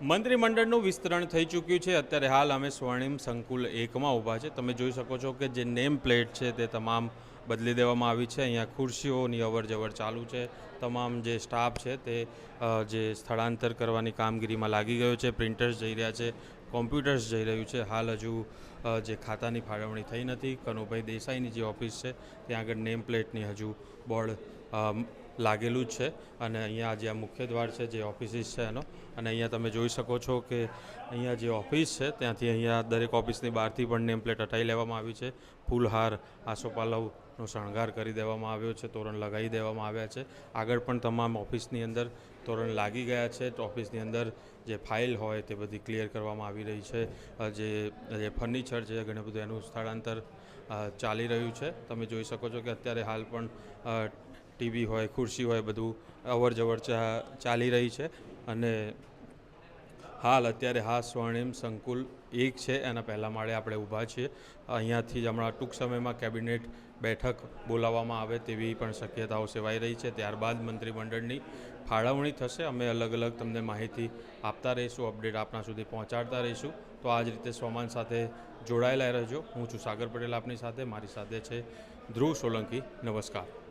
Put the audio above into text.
મંત્રીમંડળનું વિસ્તરણ થઈ ચૂક્યું છે. અત્યારે હાલ અમે સ્વર્ણિમ સંકુલ એકમાં ઊભા છે. તમે જોઈ શકો છો કે જે નેમ પ્લેટ છે તે તમામ બદલી દેવામાં આવી છે. અહીંયા ખુરશીઓની અવર જવર ચાલુ છે. તમામ જે સ્ટાફ છે તે જે સ્થળાંતર કરવાની કામગીરીમાં લાગી ગયો છે. પ્રિન્ટર્સ જઈ રહ્યા છે. કોમ્પ્યુટર્સ જઈ રહ્યું છે. હાલ હજુ જે ખાતાની ફાળવણી થઈ નથી. કનુભાઈ દેસાઈની જે ઓફિસ છે, ત્યાં આગળ નેમ પ્લેટની હજુ બોર્ડ લાગેલું જ છે. અને અહીંયા જે આ મુખ્ય દ્વાર છે, જે ઓફિસીસ છે એનો, અને અહીંયા તમે જોઈ શકો છો કે અહીંયા જે ઓફિસ છે, ત્યાંથી અહીંયા દરેક ઓફિસની બહારથી પણ નેમ પ્લેટ હટાવી લેવામાં આવી છે. ફૂલહાર, આસોપાલવનો શણગાર કરી દેવામાં આવ્યો છે, તોરણ લગાવી દેવામાં આવ્યા છે. આગળ પણ તમામ ઓફિસની અંદર તોરણ લાગી ગયા છે. તો ઓફિસની અંદર જે ફાઇલ હોય તે બધી ક્લિયર કરવામાં આવી રહી છે. જે ફર્નિચર છે, ઘણું બધું એનું સ્થળાંતર ચાલી રહ્યું છે. તમે જોઈ શકો છો કે અત્યારે હાલ પણ ટીવી હોય, ખુરશી હોય, બધું અવર જવર ચાલી રહી છે. અને હાલ અત્યારે હા, સ્વર્ણિમ સંકુલ એક છે, એના પહેલાં માળે આપણે ઊભા છીએ. અહીંયાથી જ હમણાં ટૂંક સમયમાં કેબિનેટ બેઠક બોલાવવામાં આવે તેવી પણ શક્યતાઓ સેવાઈ રહી છે. ત્યારબાદ મંત્રીમંડળની ફાળવણી થશે. અમે અલગ અલગ તમને માહિતી આપતા રહીશું, અપડેટ આપના સુધી પહોંચાડતા રહીશું. તો આ જ રીતે સોમાન સાથે જોડાયેલા રહેજો. હું છું સાગર પટેલ આપની સાથે. મારી સાથે છે ધ્રુવ સોલંકી. નમસ્કાર.